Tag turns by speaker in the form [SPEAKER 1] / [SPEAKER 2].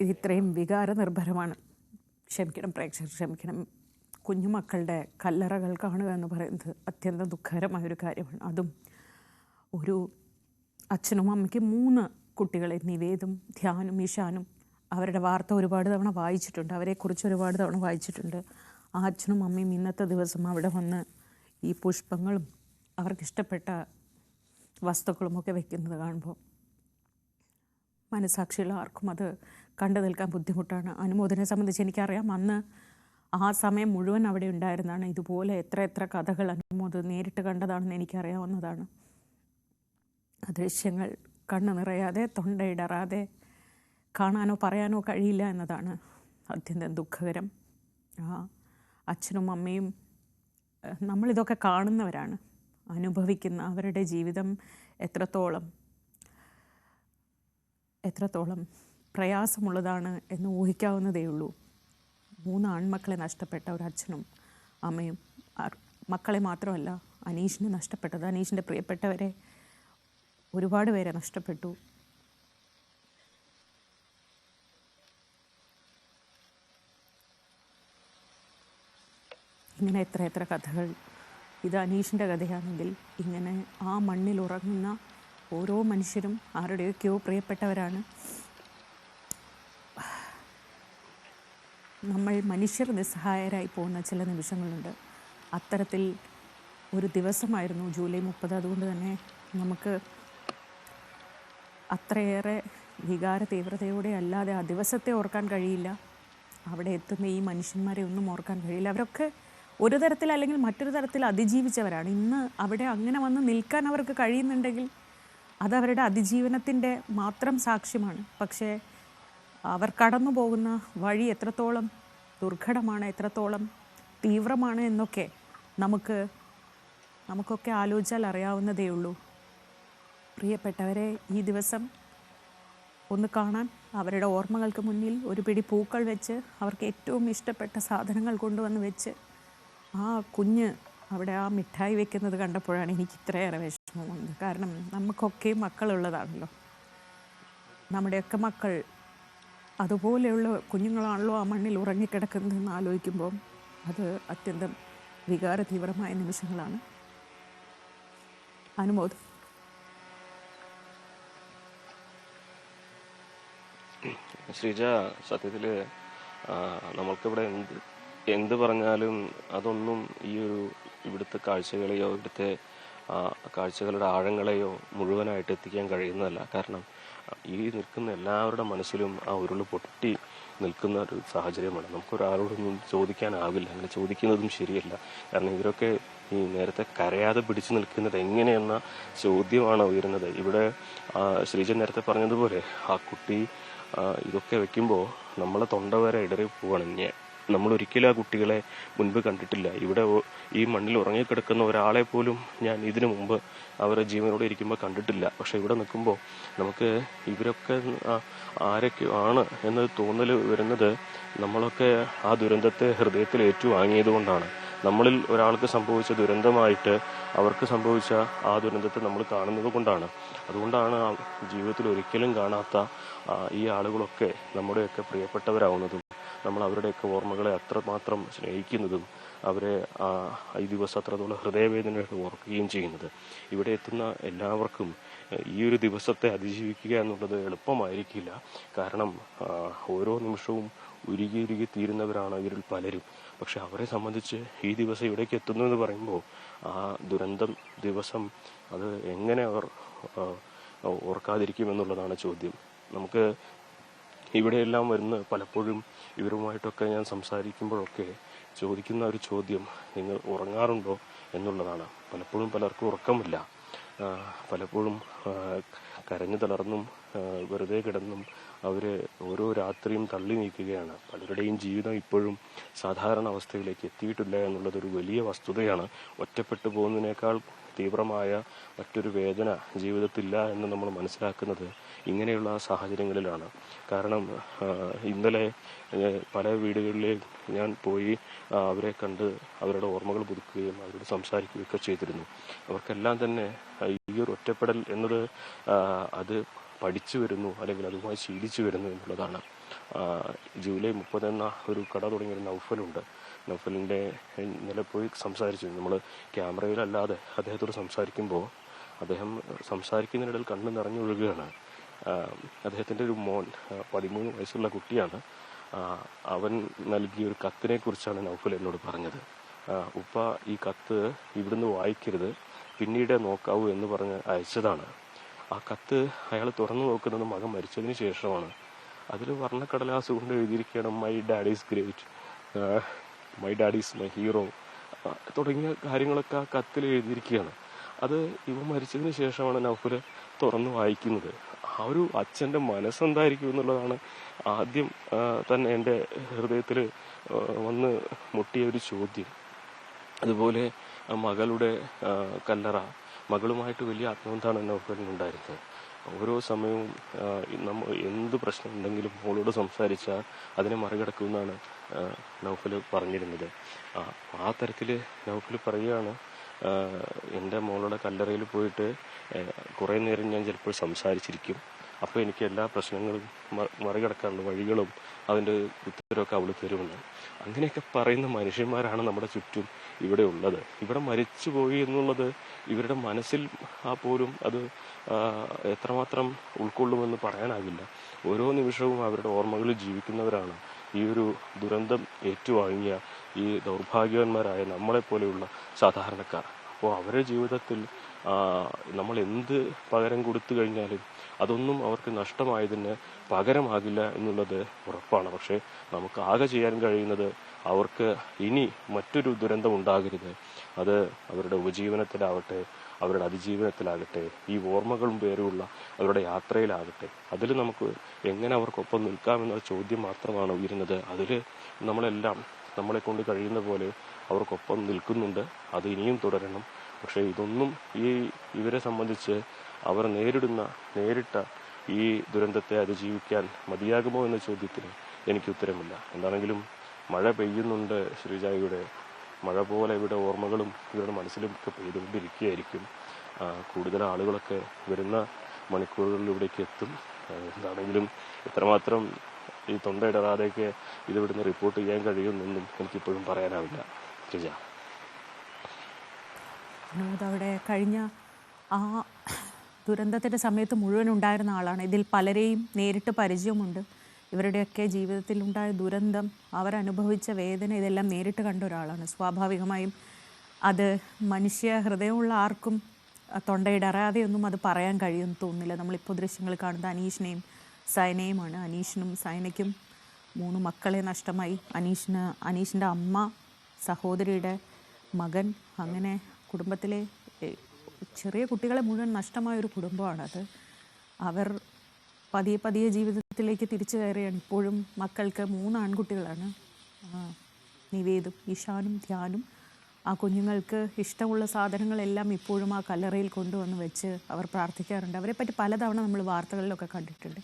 [SPEAKER 1] ഇത് ഇത്രയും വികാരനിർഭരമാണ്. ക്ഷമിക്കണം പ്രേക്ഷകർ ക്ഷമിക്കണം. കുഞ്ഞുമക്കളുടെ കല്ലറകൾ കാണുക എന്ന് പറയുന്നത് അത്യന്തം ദുഃഖകരമായൊരു കാര്യമാണ്. അതും ഒരു അച്ഛനും അമ്മയ്ക്കും മൂന്ന് കുട്ടികളെ നിവേദും ധ്യാനും ഈശാനും അവരുടെ വാർത്ത ഒരുപാട് തവണ വായിച്ചിട്ടുണ്ട്. അവരെക്കുറിച്ച് ഒരുപാട് തവണ വായിച്ചിട്ടുണ്ട്. ആ അച്ഛനും അമ്മയും ഇന്നത്തെ ദിവസം അവിടെ വന്ന് ഈ പുഷ്പങ്ങളും അവർക്കിഷ്ടപ്പെട്ട വസ്തുക്കളുമൊക്കെ വെക്കുന്നത് കാണുമ്പോൾ മനസാക്ഷിയുള്ള ആർക്കും അത് കണ്ടു നിൽക്കാൻ ബുദ്ധിമുട്ടാണ്. അനുമോദനെ സംബന്ധിച്ച് എനിക്കറിയാം അന്ന് ആ സമയം മുഴുവൻ അവിടെ ഉണ്ടായിരുന്നതാണ്. ഇതുപോലെ എത്ര എത്ര കഥകൾ അനുമോദ് നേരിട്ട് കണ്ടതാണെന്ന് എനിക്കറിയാവുന്നതാണ്. ദൃശ്യങ്ങൾ കണ്ണു നിറയാതെ തൊണ്ടയിടറാതെ കാണാനോ പറയാനോ കഴിയില്ല എന്നതാണ് അത്യന്തം ദുഃഖകരം. ആ അച്ഛനും അമ്മയും നമ്മളിതൊക്കെ കാണുന്നവരാണ്. അനുഭവിക്കുന്ന അവരുടെ ജീവിതം എത്രത്തോളം എത്രത്തോളം പ്രയാസമുള്ളതാണ് എന്ന് ഊഹിക്കാവുന്നതേ ഉള്ളൂ. മൂന്ന് ആൺമക്കളെ നഷ്ടപ്പെട്ട ഒരു അച്ഛനും അമ്മയും മക്കളെ മാത്രമല്ല അനീഷിനെ നഷ്ടപ്പെട്ടത്. അനീഷിന്റെ പ്രിയപ്പെട്ടവരെ ഒരുപാട് പേരെ നഷ്ടപ്പെട്ടു. ഇങ്ങനെ എത്ര എത്ര കഥകൾ. ഇത് അനീഷിന്റെ കഥയാണെങ്കിൽ ഇങ്ങനെ ആ മണ്ണിൽ ഉറങ്ങുന്ന ഓരോ മനുഷ്യരും ആരുടെയൊക്കെയോ പ്രിയപ്പെട്ടവരാണ്. നമ്മൾ മനുഷ്യർ നിസ്സഹായരായി പോകുന്ന ചില നിമിഷങ്ങളുണ്ട്. അത്തരത്തിൽ ഒരു ദിവസമായിരുന്നു ജൂലൈ മുപ്പത്. അതുകൊണ്ട് തന്നെ നമുക്ക് അത്രയേറെ വികാര തീവ്രതയോടെ അല്ലാതെ ആ ദിവസത്തെ ഓർക്കാൻ കഴിയില്ല. അവിടെ എത്തുന്ന ഈ മനുഷ്യന്മാരെ ഒന്നും ഓർക്കാൻ കഴിയില്ല. അവരൊക്കെ ഒരു തരത്തിൽ അല്ലെങ്കിൽ മറ്റൊരു തരത്തിൽ അതിജീവിച്ചവരാണ്. ഇന്ന് അവിടെ അങ്ങനെ വന്ന് നിൽക്കാൻ അവർക്ക് കഴിയുന്നുണ്ടെങ്കിൽ അതവരുടെ അതിജീവനത്തിന്റെ മാത്രം സാക്ഷ്യമാണ്. പക്ഷേ അവർ കടന്നു പോകുന്ന വഴി എത്രത്തോളം ദുർഘടമാണ് എത്രത്തോളം തീവ്രമാണ് എന്നൊക്കെ നമുക്ക് നമുക്കൊക്കെ ആലോചിച്ചാൽ അറിയാവുന്നതേ ഉള്ളൂ. പ്രിയപ്പെട്ടവരെ ഈ ദിവസം ഒന്ന് കാണാൻ അവരുടെ ഓർമ്മകൾക്ക് മുന്നിൽ ഒരു പിടി പൂക്കൾ വെച്ച് അവർക്ക് ഏറ്റവും ഇഷ്ടപ്പെട്ട സാധനങ്ങൾ കൊണ്ടുവന്ന് വെച്ച് ആ കുഞ്ഞ് അവിടെ ആ മിഠായി വെക്കുന്നത് കണ്ടപ്പോഴാണ് എനിക്ക് ഇത്രയേറെ വിഷമം വന്നത്. കാരണം നമുക്കൊക്കെ മക്കളുള്ളതാണല്ലോ. നമ്മുടെയൊക്കെ മക്കൾ അതുപോലെയുള്ള കുഞ്ഞുങ്ങളാണല്ലോ ആ മണ്ണിൽ ഉറങ്ങിക്കിടക്കുന്നതെന്ന് ആലോചിക്കുമ്പോൾ അത് അത്യന്തം വികാരതീവ്രമായ നിമിഷങ്ങളാണ്. അനുമോദ്.
[SPEAKER 2] ശ്രീജ സത്യത്തിൽ നമ്മൾക്കിവിടെ എന്ത് എന്ത് പറഞ്ഞാലും അതൊന്നും ഈ ഒരു ഇവിടുത്തെ കാഴ്ചകളെയോ ഇവിടുത്തെ കാഴ്ചകളുടെ ആഴങ്ങളെയോ മുഴുവനായിട്ട് എത്തിക്കാൻ കഴിയുന്നതല്ല. കാരണം ഈ നിൽക്കുന്ന എല്ലാവരുടെ മനസ്സിലും ആ ഉരുൾ പൊട്ടി നിൽക്കുന്ന ഒരു സാഹചര്യമാണ്. നമുക്കൊരാളോടൊന്നും ചോദിക്കാനാവില്ല. അങ്ങനെ ചോദിക്കുന്നതും ശരിയല്ല. കാരണം ഇവരൊക്കെ ഈ നേരത്തെ കരയാതെ പിടിച്ചു നിൽക്കുന്നത് എങ്ങനെയെന്ന ചോദ്യമാണ് ഉയരുന്നത്. ഇവിടെ ശ്രീജൻ നേരത്തെ പറഞ്ഞതുപോലെ ആ കുട്ടി ഇതൊക്കെ വെക്കുമ്പോൾ നമ്മളെ തൊണ്ട വരെ ഇടറി പോവാണ്. ഞാൻ നമ്മൾ ഒരിക്കലും ആ കുട്ടികളെ മുൻപ് കണ്ടിട്ടില്ല. ഇവിടെ ഈ മണ്ണിൽ ഉറങ്ങിക്കിടക്കുന്ന ഒരാളെ പോലും ഞാൻ ഇതിനു മുമ്പ് അവരുടെ ജീവനോടെ ഇരിക്കുമ്പോൾ കണ്ടിട്ടില്ല. പക്ഷെ ഇവിടെ നിൽക്കുമ്പോൾ നമുക്ക് ഇവരൊക്കെ ആരൊക്കെ ആണ് എന്ന് തോന്നൽ വരുന്നത് നമ്മളൊക്കെ ആ ദുരന്തത്തെ ഹൃദയത്തിൽ ഏറ്റുവാങ്ങിയത് കൊണ്ടാണ് നമ്മളിൽ ഒരാൾക്ക് സംഭവിച്ച ദുരന്തമായിട്ട് അവർക്ക് സംഭവിച്ച ആ ദുരന്തത്തെ നമ്മൾ കാണുന്നത് കൊണ്ടാണ്. അതുകൊണ്ടാണ് ജീവിതത്തിൽ ഒരിക്കലും കാണാത്ത ഈ ആളുകളൊക്കെ നമ്മുടെയൊക്കെ പ്രിയപ്പെട്ടവരാവുന്നതും. നമ്മൾ അവരുടെയൊക്കെ ഓർമ്മകളെ അത്രമാത്രം സ്നേഹിക്കുന്നതും അവരെ ഈ ദിവസം അത്രത്തോളം ഹൃദയവേദനയോടെ ഓർക്കുകയും ചെയ്യുന്നത്. ഇവിടെ എത്തുന്ന എല്ലാവർക്കും ഈ ഒരു ദിവസത്തെ അതിജീവിക്കുക എന്നുള്ളത് എളുപ്പമായിരിക്കില്ല. കാരണം ഓരോ നിമിഷവും ഉരുകി ഉരുകി തീരുന്നവരാണ് ഇവരിൽ പലരും. പക്ഷെ അവരെ സംബന്ധിച്ച് ഈ ദിവസം ഇവിടേക്ക് എത്തുന്നു എന്ന് പറയുമ്പോൾ ആ ദുരന്തം ദിവസം അത് എങ്ങനെ അവർ ഓർക്കാതിരിക്കും എന്നുള്ളതാണ് ചോദ്യം. നമുക്ക് ഇവിടെയെല്ലാം വരുന്ന പലപ്പോഴും ഇവരുമായിട്ടൊക്കെ ഞാൻ സംസാരിക്കുമ്പോഴൊക്കെ ചോദിക്കുന്ന ഒരു ചോദ്യം നിങ്ങൾ ഉറങ്ങാറുണ്ടോ? എന്നുള്ളതാണ്. പലപ്പോഴും പലർക്കും ഉറക്കമില്ല. പലപ്പോഴും കരഞ്ഞു തളർന്നും വെറുതെ കിടന്നും അവർ ഓരോ രാത്രിയും തള്ളി നീക്കുകയാണ്. പലരുടെയും ജീവിതം ഇപ്പോഴും സാധാരണ അവസ്ഥയിലേക്ക് എത്തിയിട്ടില്ല എന്നുള്ളതൊരു വലിയ വസ്തുതയാണ്. ഒറ്റപ്പെട്ടു പോകുന്നതിനേക്കാൾ തീവ്രമായ മറ്റൊരു വേദന ജീവിതത്തില്ല എന്ന് നമ്മൾ മനസ്സിലാക്കുന്നത് ഇങ്ങനെയുള്ള സാഹചര്യങ്ങളിലാണ്. കാരണം ഇന്നലെ പല വീടുകളിലേയും ഞാൻ പോയി അവരെ കണ്ട് അവരുടെ ഓർമ്മകൾ പുതുക്കുകയും അവരോട് സംസാരിക്കുകയൊക്കെ ചെയ്തിരുന്നു. അവർക്കെല്ലാം തന്നെ ഈ ഒരു ഒറ്റപ്പെടൽ എന്നത് അത് പഠിച്ചു വരുന്നു അല്ലെങ്കിൽ അതുമായി ശീലിച്ചു വരുന്നു എന്നുള്ളതാണ്. ജൂലൈ മുപ്പത് എന്ന ഒരു കട തുടങ്ങിയ ഒരു നൗഫലുണ്ട്. നൗഫലിന്റെ ഇന്നലെ പോയി സംസാരിച്ചു. നമ്മൾ ക്യാമറയിലല്ലാതെ അദ്ദേഹത്തോട് സംസാരിക്കുമ്പോൾ അദ്ദേഹം സംസാരിക്കുന്നതിനിടയിൽ കണ്ണ് നിറഞ്ഞൊഴുകുകയാണ്. അദ്ദേഹത്തിന്റെ ഒരു മോൻ പതിമൂന്ന് വയസ്സുള്ള കുട്ടിയാണ്. അവൻ നൽകിയ ഒരു കത്തിനെ കുറിച്ചാണ് നൗഫൽ എന്നോട് പറഞ്ഞത്. ഉപ്പ ഈ കത്ത് ഇവിടുന്ന് വായിക്കരുത്. പിന്നീട് നോക്കാവൂ എന്ന് പറഞ്ഞ് അയച്ചതാണ്. ആ കത്ത് അയാൾ തുറന്നു നോക്കുന്നത് മകൻ മരിച്ചതിന് ശേഷമാണ്. അതിൽ വർണക്കടലാസ് കൊണ്ട് എഴുതിയിരിക്കുകയാണ് my daddy's great my daddy's my hero തുടങ്ങിയ കാര്യങ്ങളൊക്കെ ആ കത്തിൽ എഴുതിയിരിക്കുകയാണ്. അത് ഇവ മരിച്ചതിന് ശേഷമാണ് നൗഫൽ തുറന്ന് വായിക്കുന്നത്. ആ ഒരു അച്ഛന്റെ മനസ്സെന്തായിരിക്കും എന്നുള്ളതാണ് ആദ്യം തന്നെ എന്റെ ഹൃദയത്തിൽ വന്ന് മുട്ടിയ ഒരു ചോദ്യം. അതുപോലെ മകളുടെ കല്ലറ മകളുമായിട്ട് വലിയ ആത്മബന്ധമാണ് നൗഫലിനുണ്ടായിരുന്നത്. ഓരോ സമയവും നമ്മ എന്ത് പ്രശ്നം ഉണ്ടെങ്കിലും മോളോട് സംസാരിച്ചാൽ അതിനെ മറികടക്കുമെന്നാണ് നൗഫൽ പറഞ്ഞിരുന്നത്. ആ, തരത്തിൽ നൗഫൽ പറയുകയാണ് എന്റെ മോളുടെ കല്ലറയിൽ പോയിട്ട് കുറേ നേരം ഞാൻ ചിലപ്പോൾ സംസാരിച്ചിരിക്കും. അപ്പോൾ എനിക്ക് എല്ലാ പ്രശ്നങ്ങളും മറികടക്കാനുള്ള വഴികളും അതിന്റെ ഉത്തരവൊക്കെ അവൾ തരുമെന്ന്. അങ്ങനെയൊക്കെ പറയുന്ന മനുഷ്യന്മാരാണ് നമ്മുടെ ചുറ്റും ഇവിടെ ഉള്ളത്. ഇവിടെ മരിച്ചുപോയി എന്നുള്ളത് ഇവരുടെ മനസ്സിൽ ആ പോലും അത് എത്രമാത്രം ഉൾക്കൊള്ളുമെന്ന് പറയാനാകില്ല. ഓരോ നിമിഷവും അവരുടെ ഓർമ്മകളിൽ ജീവിക്കുന്നവരാണ്. ഈ ഒരു ദുരന്തം ഏറ്റുവാങ്ങിയ ഈ ദൗർഭാഗ്യവാന്മാരായ നമ്മളെപ്പോലെയുള്ള സാധാരണക്കാർ. അപ്പോൾ അവരുടെ ജീവിതത്തിൽ നമ്മൾ എന്ത് പകരം കൊടുത്തു കഴിഞ്ഞാലും അതൊന്നും അവർക്ക് നഷ്ടമായതിന് പകരമാകില്ല എന്നുള്ളത് ഉറപ്പാണ്. പക്ഷേ നമുക്ക് ആകെ ചെയ്യാൻ കഴിയുന്നത് അവർക്ക് ഇനി മറ്റൊരു ദുരന്തം ഉണ്ടാകരുത്. അത് അവരുടെ ഉപജീവനത്തിലാവട്ടെ അവരുടെ അതിജീവനത്തിലാകട്ടെ ഈ ഓർമ്മകളും പേരുള്ള അവരുടെ യാത്രയിലാകട്ടെ. അതിൽ നമുക്ക് എങ്ങനെ അവർക്കൊപ്പം നിൽക്കാമെന്ന ചോദ്യം മാത്രമാണ് ഉയരുന്നത്. അതിൽ നമ്മളെല്ലാം നമ്മളെ കൊണ്ട് കഴിയുന്ന പോലെ അവർക്കൊപ്പം നിൽക്കുന്നുണ്ട്. അത് ഇനിയും തുടരണം. പക്ഷേ ഇതൊന്നും ഈ ഇവരെ സംബന്ധിച്ച് അവർ നേരിടുന്ന നേരിട്ട ഈ ദുരന്തത്തെ അതിജീവിക്കാൻ മതിയാകുമോ എന്ന ചോദ്യത്തിന് എനിക്ക് ഉത്തരമില്ല. എന്താണെങ്കിലും മഴ പെയ്യുന്നുണ്ട് ശ്രീജായിയുടെ. മഴ പോലെ ഇവിടെ ഓർമ്മകളും ഇവരുടെ മനസ്സിലും ഒക്കെ പെയ്തുകൊണ്ടിരിക്കുകയായിരിക്കും. കൂടുതൽ ആളുകളൊക്കെ വരുന്ന മണിക്കൂറുകളിൽ ഇവിടേക്ക് എത്തും എന്താണെങ്കിലും എത്രമാത്രം ഈ തൊണ്ടയിടറാതെയൊക്കെ ഇത് ഇവിടുന്ന് റിപ്പോർട്ട് ചെയ്യാൻ കഴിയുമെന്നൊന്നും എനിക്കിപ്പോഴും പറയാനാവില്ല.
[SPEAKER 1] വിനോദ് അവിടെ കഴിഞ്ഞ ആ ദുരന്തത്തിന്റെ സമയത്ത് മുഴുവൻ ഉണ്ടായിരുന്ന ആളാണ്. ഇതിൽ പലരെയും നേരിട്ട് പരിചയമുണ്ട്. ഇവരുടെയൊക്കെ ജീവിതത്തിൽ ഉണ്ടായ ദുരന്തം അവരനുഭവിച്ച വേദന ഇതെല്ലാം നേരിട്ട് കണ്ട ഒരാളാണ്. സ്വാഭാവികമായും അത് മനുഷ്യ ഹൃദയമുള്ള ആർക്കും തൊണ്ടയിടറാതെയൊന്നും അത് പറയാൻ കഴിയുമെന്ന് തോന്നുന്നില്ല. നമ്മളിപ്പോൾ ദൃശ്യങ്ങൾ കാണുന്നത് അനീഷിനെയും സൈനയുമാണ് അനീഷിനും സൈനയ്ക്കും മൂന്ന് മക്കളെ നഷ്ടമായി. അനീഷിന് അനീഷിന്റെ അമ്മ സഹോദരിയുടെ മകൻ അങ്ങനെ കുടുംബത്തിലെ ചെറിയ കുട്ടികളെ മുഴുവൻ നഷ്ടമായ ഒരു കുടുംബമാണത്. അവർ പതിയെ പതിയെ ജീവിതത്തിലേക്ക് തിരിച്ചു കയറിയാണ്. ഇപ്പോഴും മക്കൾക്ക് മൂന്ന് ആൺകുട്ടികളാണ്. നിവേദും ഇഷാനും ധ്യാനും. ആ കുഞ്ഞുങ്ങൾക്ക് ഇഷ്ടമുള്ള സാധനങ്ങളെല്ലാം ഇപ്പോഴും ആ കല്ലറയിൽ കൊണ്ടുവന്ന് വെച്ച് അവർ പ്രാർത്ഥിക്കാറുണ്ട്. അവരെപ്പറ്റി പലതവണ നമ്മൾ വാർത്തകളിലൊക്കെ കണ്ടിട്ടുണ്ട്.